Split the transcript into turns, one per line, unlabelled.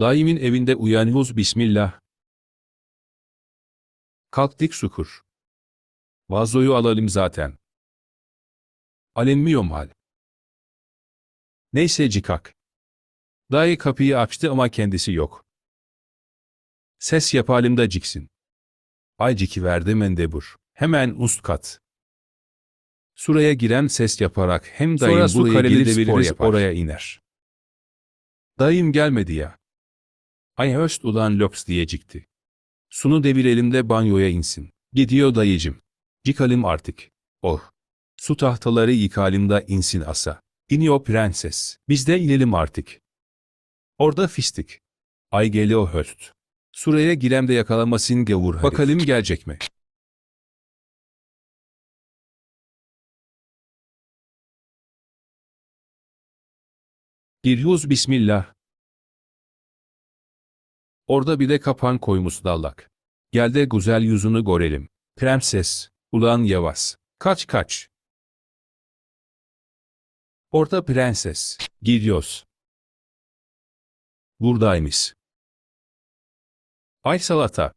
Daimin evinde uyanıyoruz bismillah. Kalktık sukur. Vazoyu alalım zaten. Alenmiyorum hal. Neyse cikak. Dayı kapıyı açtı ama kendisi yok. Ses yapalım da ciksin. Ay ciki verdi mendebur. Hemen ust kat. Suraya giren ses yaparak hem dayım
Sonra
buraya gelir
spor yapar.
oraya iner. Dayım gelmedi ya. Ay höst ulan lops diyecekti. Sunu devirelim de banyoya insin. Gidiyor dayıcım. Yıkalım artık. Oh. Su tahtaları yıkalım da insin asa. İniyor prenses. Biz de inelim artık. Orada fistik. Ay geliyor höst. Suraya girem de yakalamasın gavur herif. Bakalım gelecek mi? Giriyoruz bismillah. Orada bir de kapan koymuş dallak. Gel de güzel yüzünü görelim. Prenses, ulan yavaş. Kaç kaç. Orada prenses. Gidiyoruz. Buradaymış. Ay salata.